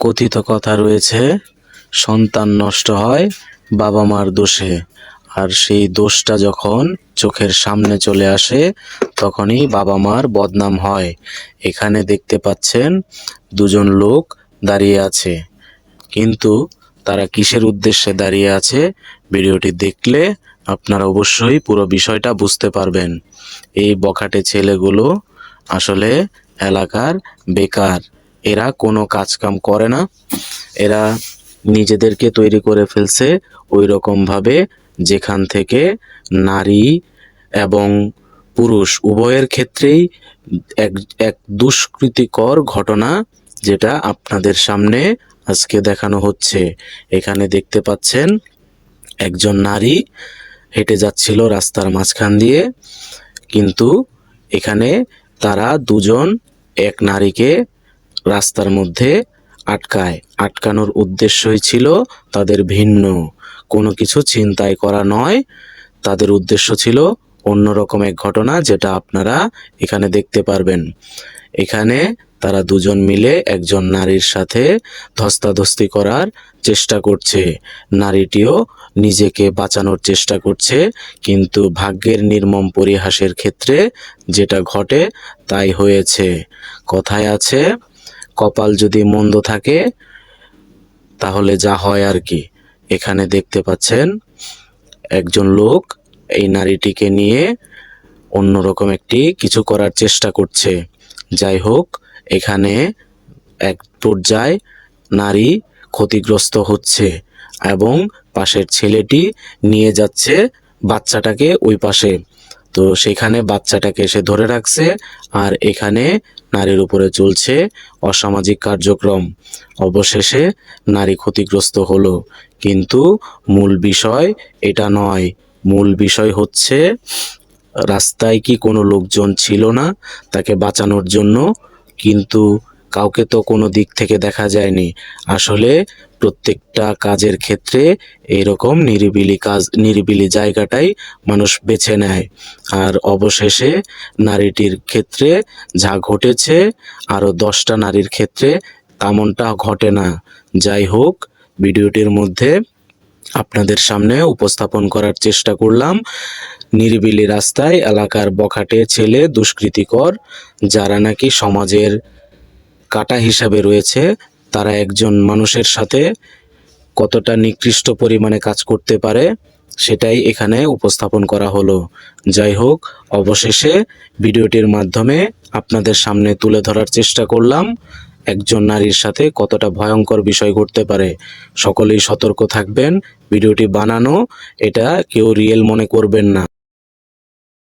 কথিত কথা রয়েছে, সন্তান নষ্ট হয়, বাবা মার দোষে। আর সেই দোষটা যখন চোখের সামনে চলে আসে, তখনই বাবা মার বদনাম হয়। এখানে দেখতে পাচ্ছেন, দুজন লোক দাঁড়িয়ে আছে। কিন্তু তারা কিসের উদ্দেশ্যে দাঁড়িয়ে আছে, ভিডিওটি দেখলে আপনারা অবশ্যই পুরো বিষয়টা বুঝতে পারবেন। এই বখাটে ছেলেগুলো আসলে এলাকার বেকার। এরা কোনো কাজকাম করে না। এরা নিজেদেরকে তৈরি করে ফেলছে ওই রকমভাবে যেখান থেকে নারী এবং পুরুষ উভয়ের ক্ষেত্রেই এক এক দুষ্কৃতিকর ঘটনা যেটা আপনাদের সামনে আজকে দেখানো হচ্ছে। এখানে দেখতে পাচ্ছেন একজন নারী হেঁটে যাচ্ছিল রাস্তার মাঝখান দিয়ে, কিন্তু এখানে তারা দুজন এক নারীকে রাস্তার মধ্যে আটকায়। আটকানোর উদ্দেশ্যই ছিল তাদের ভিন্ন। কোনো কিছু চিন্তাই করা নয়। তাদের উদ্দেশ্য ছিল অন্যরকম এক ঘটনা যেটা আপনারা এখানে দেখতে পারবেন। এখানে তারা দুজন মিলে একজন নারীর সাথে ধস্তাধস্তি করার চেষ্টা করছে। নারীটিও নিজেকে বাঁচানোর চেষ্টা করছে, কিন্তু ভাগ্যের নির্মম পরিহাসের ক্ষেত্রে যেটা ঘটে তাই হয়েছে। কথায় আছে কপাল যদি মন্দ থাকে, তাহলে যা হয় আর কি। এখানে দেখতে পাচ্ছেন, একজন লোক এই নারীটিকে নিয়ে অন্যরকম একটি কিছু করার চেষ্টা করছে। যাই হোক, এখানে এক পর্যায়ে নারী ক্ষতিগ্রস্ত হচ্ছে এবং পাশের ছেলেটি নিয়ে যাচ্ছে বাচ্চাটাকে ওই পাশে। তো সেখানে বাচ্চাটাকে সে ধরে রাখছে আর এখানে নারীর উপরে চলছে অসামাজিক কার্যক্রম। অবশেষে নারী ক্ষতিগ্রস্ত হলো। কিন্তু মূল বিষয় এটা নয়। মূল বিষয় হচ্ছে, রাস্তায় কি কোনো লোকজন ছিল না তাকে বাঁচানোর জন্য, কিন্তু কাউকে তো কোনো দিক থেকে দেখা যায়নি। আসলে প্রত্যেকটা কাজের ক্ষেত্রে এরকম নিরিবিলি কাজ, নিরিবিলি জায়গাটাই মানুষ বেছে নেয়। আর অবশেষে নারীটির ক্ষেত্রে যা ঘটেছে আরও দশটা নারীর ক্ষেত্রে তেমনটা ঘটে না। যাই হোক, ভিডিওটির মধ্যে আপনাদের সামনে উপস্থাপন করার চেষ্টা করলাম। নিরিবিলি রাস্তায় এলাকার বখাটে ছেলে দুষ্কৃতিকর, যারা নাকি সমাজের কাটা হিসাবে রয়েছে, তারা একজন মানুষের সাথে কতটা নিকৃষ্ট পরিমাণে কাজ করতে পারে, সেটাই এখানে উপস্থাপন করা হলো। যাই হোক, অবশেষে ভিডিওটির মাধ্যমে আপনাদের সামনে তুলে ধরার চেষ্টা করলাম, একজন নারীর সাথে কতটা ভয়ঙ্কর বিষয় ঘটতে পারে। সকলেই সতর্ক থাকবেন, ভিডিওটি বানানো, এটা কেউ রিয়েল মনে করবেন না।